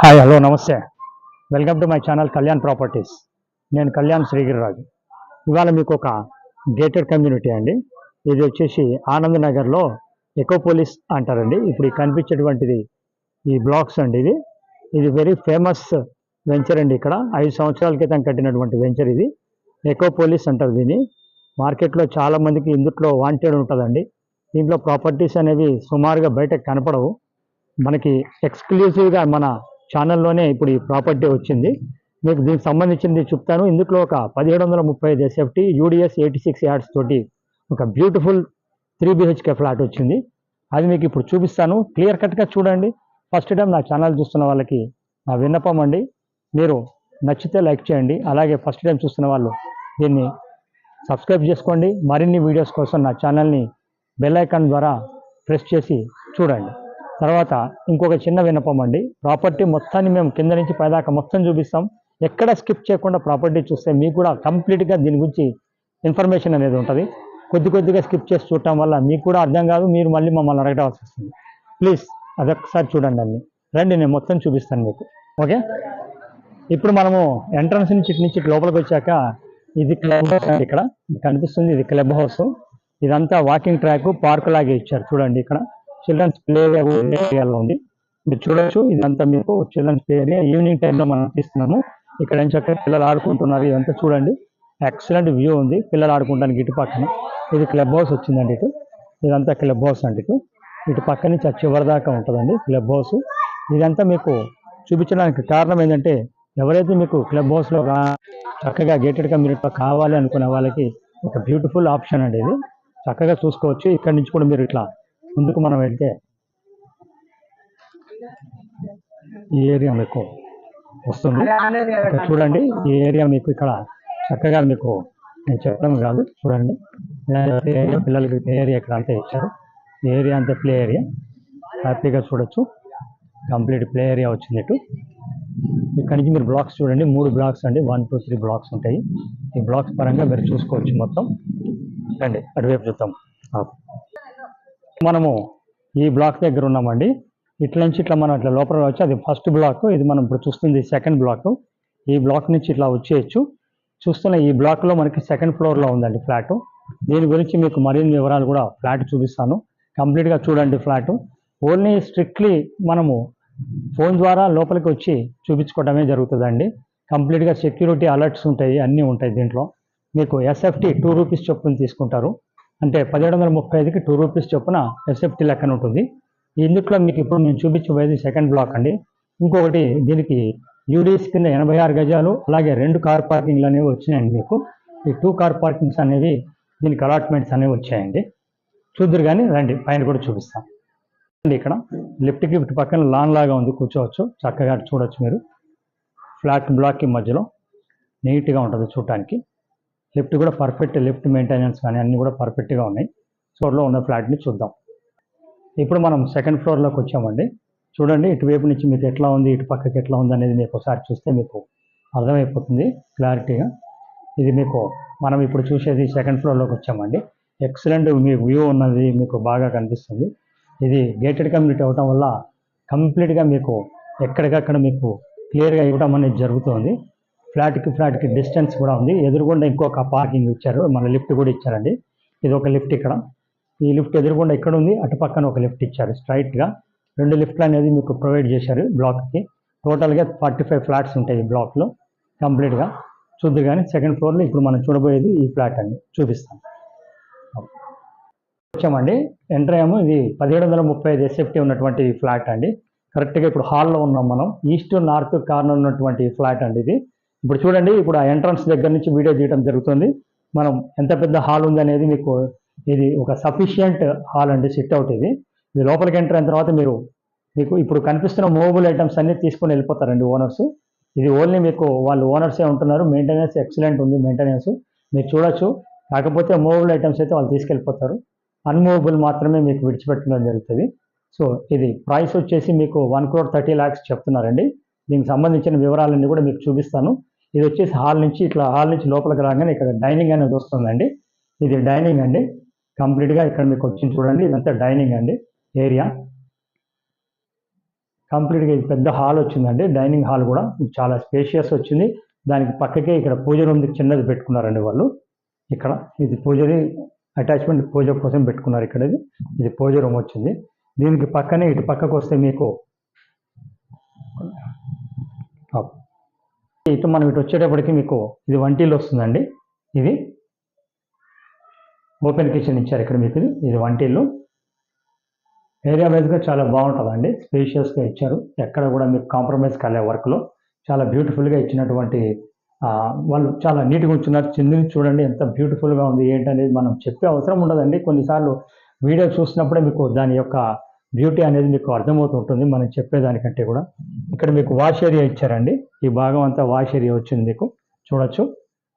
Hi hello నమస్తే. Welcome to my channel Kalyan properties నేను కళ్యాణ్ శ్రీగిరిరాజు. ఇవాళ మీకు ఒక గేటెడ్ కమ్యూనిటీ అండి. ఇది వచ్చేసి ఆనంద్ నగర్లో ఎకోపోలిస్ అంటారండి. ఇప్పుడు కనిపించేటువంటిది ఈ బ్లాక్స్ అండి ఇది. ఇది వెరీ ఫేమస్ వెంచర్ అండి ఇక్కడ. ఐదు సంవత్సరాల క్రితం కట్టినటువంటి వెంచర్ ఇది. ఎకోపోలిస్ అంటారు దీన్ని. మార్కెట్లో చాలామందికి ఇందుట్లో వాంటెడ్ ఉంటుందండి. దీంట్లో ప్రాపర్టీస్ అనేవి సుమారుగా బయటకు కనపడవు. మనకి ఎక్స్క్లూజివ్గా మన ఛానల్లోనే ఇప్పుడు ఈ ప్రాపర్టీ వచ్చింది. మీకు దీనికి సంబంధించింది చెప్తాను. ఇందులో ఒక పదిహేడు వందల ముప్పై ఐదు SFT UDS eighty six yards తోటి ఒక బ్యూటిఫుల్ త్రీ బిహెచ్కే ఫ్లాట్ వచ్చింది. అది మీకు ఇప్పుడు చూపిస్తాను. క్లియర్ కట్గా చూడండి. ఫస్ట్ టైం నా ఛానల్ చూస్తున్న వాళ్ళకి నా విన్నపం అండి. మీరు నచ్చితే లైక్ చేయండి. అలాగే ఫస్ట్ టైం చూస్తున్న వాళ్ళు దీన్ని సబ్స్క్రైబ్ చేసుకోండి. మరిన్ని వీడియోస్ కోసం నా ఛానల్ని బెల్ ఐకాన్ ద్వారా ప్రెస్ చేసి చూడండి. తర్వాత ఇంకొక చిన్న వినపం అండి. ప్రాపర్టీ మొత్తాన్ని మేము కింద నుంచి పైదాకా మొత్తం చూపిస్తాం. ఎక్కడ స్కిప్ చేయకుండా ప్రాపర్టీ చూస్తే మీకు కూడా కంప్లీట్గా దీని గురించి ఇన్ఫర్మేషన్ అనేది ఉంటుంది. కొద్ది కొద్దిగా స్కిప్ చేసి చూడటం వల్ల మీకు కూడా అర్థం కాదు మీరు మళ్ళీ మమ్మల్ని అడగవలసి వస్తుంది. ప్లీజ్ అదొకసారి చూడండి అన్ని రండి నేను మొత్తం చూపిస్తాను మీకు. ఓకే? ఇప్పుడు మనము ఎంట్రన్స్ నుంచి ఇటు నుంచి లోపలికి వచ్చాక ఇది క్లబ్ హౌస్ అండి ఇక్కడ. కనిపిస్తుంది ఇది క్లబ్ హౌస్ ఇదంతా వాకింగ్ ట్రాక్ పార్క్ లాగే ఇచ్చారు చూడండి ఇక్కడ. చిల్డ్రన్స్ ప్లే ఏరియాలో ఉంది. మీరు చూడొచ్చు ఇదంతా మీకు చిల్డ్రన్స్ ప్లే ఏరియా ఈవినింగ్ టైంలో మనం తీస్తున్నాము. ఇక్కడ ఏం చక్కగా పిల్లలు ఆడుకుంటున్నారు ఇదంతా చూడండి. ఎక్సలెంట్ వ్యూ ఉంది. పిల్లలు ఆడుకుంటానికి ఇటు పక్కన. ఇది క్లబ్ హౌస్ వచ్చిందండి ఇటు. ఇదంతా క్లబ్ హౌస్ అండి ఇటు. ఇటు పక్క నుంచి చివరి దాకా ఉంటుందండి? క్లబ్ హౌస్ ఇదంతా మీకు చూపించడానికి కారణం ఏంటంటే ఎవరైతే మీకు క్లబ్ హౌస్లో చక్కగా గేటెడ్ కమ్యూనిటీలో కావాలి అనుకునే వాళ్ళకి ఒక బ్యూటిఫుల్ ఆప్షన్ అండి ఇది. చక్కగా చూసుకోవచ్చు. ఇక్కడ నుంచి కూడా మీరు ఇట్లా ముందుకు మనం వెళ్తే ఈ ఏరియా మీకు వస్తుంది. చూడండి ఈ ఏరియా మీకు ఇక్కడ చక్కగా మీకు నేను చెప్పడం కాదు చూడండి. పిల్లలకి ప్లే ఏరియా ఇక్కడ అంతా ఇచ్చారు. ఈ ఏరియా అంతా ప్లే ఏరియా. హ్యాపీగా చూడొచ్చు. కంప్లీట్ ప్లే ఏరియా వచ్చింది ఇటు. ఇక్కడ నుంచి మీరు బ్లాక్స్ చూడండి మూడు బ్లాక్స్ అండి వన్ టూ త్రీ బ్లాక్స్ ఉంటాయి. ఈ బ్లాక్స్ పరంగా మీరు చూసుకోవచ్చు మొత్తం. రండి అటువైపు చూద్దాం. మనము ఈ బ్లాక్ దగ్గర ఉన్నామండి. ఇట్ల నుంచి ఇట్లా మనం ఇట్లా లోపల వచ్చి అది ఫస్ట్ బ్లాక్ ఇది మనం ఇప్పుడు చూస్తుంది సెకండ్ బ్లాక్ ఈ బ్లాక్ నుంచి ఇట్లా వచ్చేయచ్చు. చూస్తున్న ఈ బ్లాక్లో మనకి సెకండ్ ఫ్లోర్లో ఉందండి ఫ్లాట్ దీని గురించి మీకు మరిన్ని వివరాలు కూడా ఫ్లాట్ చూపిస్తాను. కంప్లీట్గా చూడండి ఫ్లాట్ ఓన్లీ స్ట్రిక్ట్లీ మనము ఫోన్ ద్వారా లోపలికి వచ్చి చూపించుకోవడమే జరుగుతుందండి. కంప్లీట్గా సెక్యూరిటీ అలర్ట్స్ ఉంటాయి అన్నీ ఉంటాయి దీంట్లో. మీకు ఎస్ఎఫ్టీ టూ రూపీస్ చొప్పున తీసుకుంటారు. అంటే పదిహేడు వందల ముప్పై ఐదుకి టూ రూపీస్ చొప్పున ఎస్ఎఫ్టీ లెక్కన ఉంటుంది. ఇందుట్లో మీకు ఇప్పుడు నేను చూపించబోయేది సెకండ్ బ్లాక్ అండి. ఇంకొకటి దీనికి యూడీఎస్ కింద ఎనభై ఆరు గజాలు అలాగే రెండు కార్ పార్కింగ్లు అనేవి వచ్చినాయండి మీకు. ఈ టూ కార్ పార్కింగ్స్ అనేవి దీనికి అలాట్మెంట్స్ అనేవి వచ్చాయండి. చూద్దరు కానీ రండి పైన కూడా చూపిస్తాం. ఇక్కడ లిఫ్ట్కి ఇటు పక్కన లాన్ లాగా ఉంది కూర్చోవచ్చు చక్కగా చూడొచ్చు మీరు. ఫ్లాట్ బ్లాక్కి మధ్యలో నీట్గా ఉంటుంది చూడటానికి. లిఫ్ట్ కూడా పర్ఫెక్ట్ లిఫ్ట్ మెయింటెనెన్స్ కానీ అన్నీ కూడా పర్ఫెక్ట్గా ఉన్నాయి. ఫ్లోర్లో ఉన్న ఫ్లాట్ని చూద్దాం. ఇప్పుడు మనం సెకండ్ ఫ్లోర్లోకి వచ్చామండి. చూడండి ఇటువైపు నుంచి మీకు ఎట్లా ఉంది ఇటు పక్కకి ఎట్లా ఉంది అనేది మీకు ఒకసారి చూస్తే మీకు అర్థమైపోతుంది క్లారిటీగా ఇది మీకు మనం ఇప్పుడు చూసేది సెకండ్ ఫ్లోర్లోకి వచ్చామండి. ఎక్సలెంట్ మీకు వ్యూ ఉన్నది మీకు బాగా కనిపిస్తుంది. ఇది గేటెడ్ కమ్యూనిటీ అవటం వల్ల కంప్లీట్గా మీకు ఎక్కడికక్కడ మీకు క్లియర్గా ఇవ్వడం అనేది జరుగుతుంది. ఫ్లాట్కి ఫ్లాట్కి డిస్టెన్స్ కూడా ఉంది. ఎదురుగుండా ఇంకొక పార్కింగ్ ఇచ్చారు. మన లిఫ్ట్ కూడా ఇచ్చారండి. ఇది ఒక లిఫ్ట్ ఇక్కడ. ఈ లిఫ్ట్ ఎదురుగుండా ఇక్కడ ఉంది. అటు పక్కన ఒక లిఫ్ట్ ఇచ్చారు స్ట్రైట్గా. రెండు లిఫ్ట్లు అనేది మీకు ప్రొవైడ్ చేశారు బ్లాక్కి. టోటల్గా ఫార్టీ ఫైవ్ ఫ్లాట్స్ ఉంటాయి ఈ బ్లాక్లో కంప్లీట్గా. చూద్దు కానీ సెకండ్ ఫ్లోర్లో ఇప్పుడు మనం చూడబోయేది ఈ ఫ్లాట్ అండి. చూపిస్తాం. వచ్చామండి. ఎంటర్ అయ్యాము. ఇది పదిహేడు వందల ముప్పై ఐదు ఎస్ఎఫ్టీ ఉన్నటువంటి ఫ్లాట్ అండి. కరెక్ట్గా ఇప్పుడు హాల్లో ఉన్నాం మనం. ఈస్ట్ నార్త్ కార్నర్ ఉన్నటువంటి ఫ్లాట్ అండి ఇది. ఇప్పుడు చూడండి ఇప్పుడు ఆ ఎంట్రన్స్ దగ్గర నుంచి వీడియో తీయడం జరుగుతుంది. మనం ఎంత పెద్ద హాల్ ఉందనేది మీకు ఇది ఒక సఫిషియంట్ హాల్ అండి సిట్ అవుట్ ఇది. ఇది లోపలికి ఎంటర్ అయిన తర్వాత మీరు మీకు ఇప్పుడు కనిపిస్తున్న మూవబుల్ ఐటమ్స్ అన్ని తీసుకొని వెళ్ళిపోతారండి ఓనర్స్ ఇది ఓన్లీ మీకు వాళ్ళు ఓనర్సే ఉంటున్నారు మెయింటెనెన్స్ ఎక్సలెంట్ ఉంది మెయింటెనెన్స్ మీరు చూడొచ్చు. కాకపోతే మూవబుల్ ఐటమ్స్ అయితే వాళ్ళు తీసుకెళ్ళిపోతారు. అన్మూవబుల్ మాత్రమే మీకు విడిచిపెట్టడం జరుగుతుంది. సో ఇది ప్రైస్ వచ్చేసి మీకు వన్ క్రోర్ థర్టీ ల్యాక్స్ చెప్తున్నారండి. దీనికి సంబంధించిన వివరాలన్నీ కూడా మీకు చూపిస్తాను. ఇది వచ్చేసి హాల్ నుంచి ఇట్లా హాల్ నుంచి లోపలికి రాగానే ఇక్కడ డైనింగ్ అనేది వస్తుందండి. ఇది డైనింగ్ అండి. కంప్లీట్గా ఇక్కడ మీకు వచ్చింది చూడండి. ఇదంతా డైనింగ్ అండి. ఏరియా కంప్లీట్గా ఇది పెద్ద హాల్ వచ్చిందండి. డైనింగ్ హాల్ కూడా చాలా స్పేషియస్ వచ్చింది. దానికి పక్కకే ఇక్కడ పూజ రూమ్ చిన్నది పెట్టుకున్నారండి వాళ్ళు. ఇక్కడ ఇది పూజది అటాచ్మెంట్ పూజ కోసం పెట్టుకున్నారు ఇక్కడ ఇది. ఇది పూజ రూమ్ వచ్చింది. దీనికి పక్కనే ఇటు పక్కకు వస్తే మీకు. ఇటు మనం ఇటు వచ్చేటప్పటికి మీకు ఇది వంటీలు వస్తుందండి. ఇది ఓపెన్ కిచెన్ ఇచ్చారు ఇక్కడ మీకు ఇది. వంటీలు వంటిల్లు ఏరియా వైజ్గా చాలా బాగుంటుందండి. స్పేషియస్గా ఇచ్చారు. ఎక్కడ కూడా మీకు కాంప్రమైజ్ కాలే వర్క్లో చాలా బ్యూటిఫుల్గా ఇచ్చినటువంటి వాళ్ళు చాలా నీట్గా ఉంచున్నారు. చిందిని చూడండి ఎంత బ్యూటిఫుల్గా ఉంది ఏంటనేది మనం చెప్పే అవసరం ఉండదండి. కొన్నిసార్లు వీడియో చూసినప్పుడే మీకు దాని యొక్క బ్యూటీ అనేది మీకు అర్థమవుతుంటుంది మనం చెప్పేదానికంటే కూడా. ఇక్కడ మీకు వాష్ ఏరియా ఇచ్చారండి. ఈ భాగం అంతా వాష్ ఏరియా వచ్చింది మీకు. చూడొచ్చు.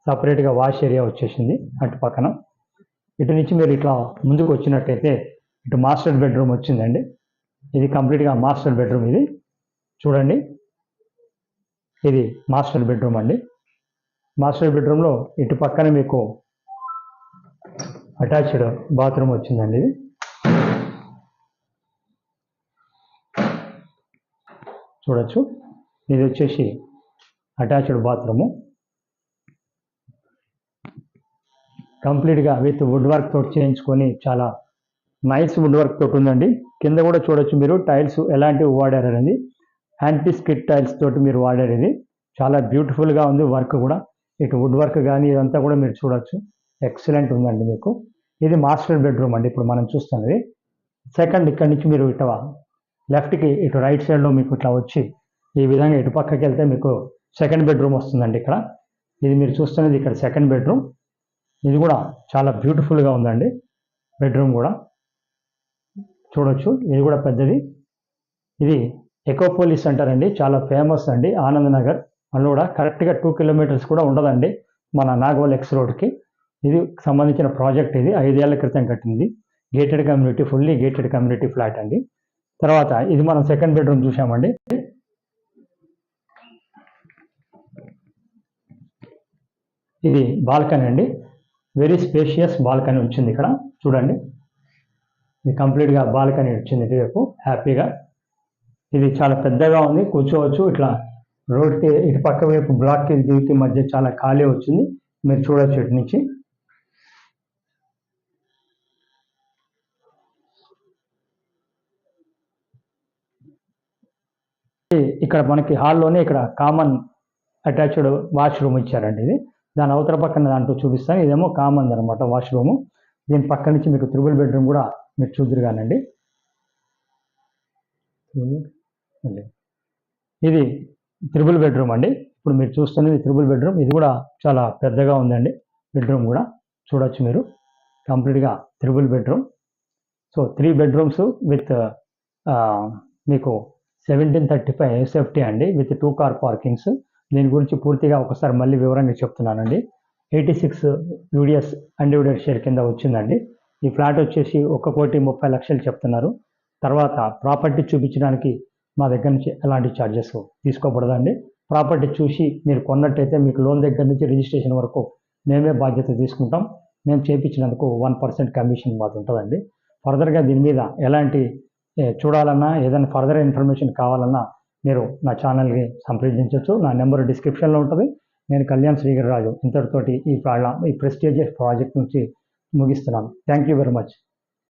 సపరేట్గా వాష్ ఏరియా వచ్చేసింది అటు పక్కన. ఇటు నుంచి మీరు ఇట్లా ముందుకు వచ్చినట్టయితే ఇటు మాస్టర్ బెడ్రూమ్ వచ్చిందండి. ఇది కంప్లీట్గా మాస్టర్ బెడ్రూమ్ ఇది. చూడండి. ఇది మాస్టర్ బెడ్రూమ్ అండి. మాస్టర్ బెడ్రూమ్లో ఇటు పక్కన మీకు అటాచ్డ్ బాత్రూమ్ వచ్చిందండి ఇది. చూడొచ్చు. ఇది వచ్చేసి అటాచ్డ్ బాత్రూము. కంప్లీట్గా విత్ వుడ్ వర్క్ తోటి చేయించుకొని చాలా నైస్ వుడ్ వర్క్ తోటి ఉందండి. కింద కూడా చూడొచ్చు మీరు టైల్స్ ఎలాంటివి వాడారు అనేది యాంటీ స్కిట్ టైల్స్ తోటి మీరు వాడారు ఇది చాలా బ్యూటిఫుల్గా ఉంది వర్క్ కూడా. ఇటు వుడ్ వర్క్ కానీ ఇదంతా కూడా మీరు చూడొచ్చు. ఎక్సలెంట్ ఉందండి మీకు. ఇది మాస్టర్ బెడ్రూమ్ అండి ఇప్పుడు మనం చూస్తున్నది. సెకండ్ ఇక్కడి నుంచి మీరు ఇటు లెఫ్ట్కి ఇటు రైట్ సైడ్లో మీకు ఇట్లా వచ్చి ఈ విధంగా ఇటు పక్కకి వెళ్తే మీకు సెకండ్ బెడ్రూమ్ వస్తుందండి ఇక్కడ. ఇది మీరు చూస్తున్నది ఇక్కడ సెకండ్ బెడ్రూమ్. ఇది కూడా చాలా బ్యూటిఫుల్గా ఉందండి బెడ్రూమ్ కూడా. చూడొచ్చు ఇది కూడా పెద్దది. ఇది ఎకోపోలిస్ అంటారండి చాలా ఫేమస్ అండి ఆనంద్ నగర్ అందులో కూడా కరెక్ట్గా టూ కిలోమీటర్స్ కూడా ఉండదండి మన నాగవల్ ఎక్స్ రోడ్కి ఇది సంబంధించిన ప్రాజెక్ట్ ఇది ఐదేళ్ళ క్రితం కట్టింది. Gated community fully gated community flat అండి. తర్వాత ఇది మనం సెకండ్ బెడ్రూమ్ చూసామండి ఇది బాల్కనీ అండి. వెరీ స్పేషియస్ బాల్కనీ వచ్చింది ఇక్కడ. చూడండి. ఇది కంప్లీట్గా బాల్కనీ వచ్చింది రేపు హ్యాపీగా ఇది చాలా పెద్దగా ఉంది. కూర్చోవచ్చు. ఇట్లా రోడ్కి ఇటు పక్క వైపు బ్లాక్కి దీనికి మధ్య చాలా ఖాళీ వచ్చింది. మీరు చూడొచ్చు ఇటు నుంచి. ఇక్కడ మనకి హాల్లోనే ఇక్కడ కామన్ అటాచ్డ్ వాష్రూమ్ ఇచ్చారండి ఇది. దాని అవతల పక్కన దాంట్లో చూపిస్తాను. ఇదేమో కామన్ అనమాట వాష్రూమ్ దీని పక్క నుంచి మీకు త్రిబుల్ బెడ్రూమ్ కూడా మీరు చూద్దరు కానండి ఇది త్రిబుల్ బెడ్రూమ్ అండి. ఇప్పుడు మీరు చూస్తున్నది త్రిబుల్ బెడ్రూమ్ ఇది కూడా చాలా పెద్దగా ఉందండి. బెడ్రూమ్ కూడా చూడొచ్చు మీరు. కంప్లీట్గా triple bedroom so three bedrooms with మీకు సెవెంటీన్ థర్టీ ఫైవ్ సేఫ్టీ అండి. విత్ టూ కార్ పార్కింగ్స్ దీని గురించి పూర్తిగా ఒకసారి మళ్ళీ వివరంగా చెప్తున్నానండి. Eighty six UDS undivided share కింద వచ్చిందండి. ఈ ఫ్లాట్ వచ్చేసి ఒక కోటి ముప్పై లక్షలు చెప్తున్నారు. తర్వాత ప్రాపర్టీ చూపించడానికి మా దగ్గర నుంచి ఎలాంటి ఛార్జెస్ తీసుకోకూడదండి ప్రాపర్టీ చూసి మీరు కొన్నట్టయితే మీకు లోన్ దగ్గర నుంచి రిజిస్ట్రేషన్ వరకు మేమే బాధ్యత తీసుకుంటాం. మేము చేయించినందుకు వన్ పర్సెంట్ కమిషన్ మాది ఉంటుందండి. ఫర్దర్గా దీని మీద ఎలాంటి చూడాలన్నా ఏదైనా ఫర్దర్ ఇన్ఫర్మేషన్ కావాలన్నా మీరు నా ఛానల్కి సంప్రదించవచ్చు నా నెంబర్ డిస్క్రిప్షన్లో ఉంటుంది. నేను కళ్యాణ్ శ్రీగర్ రాజు ఇంతటితోటి ఈ ప్రా ఈ ప్రెస్టీజియస్ ప్రాజెక్ట్ నుంచి ముగిస్తున్నాను. Thank you very much.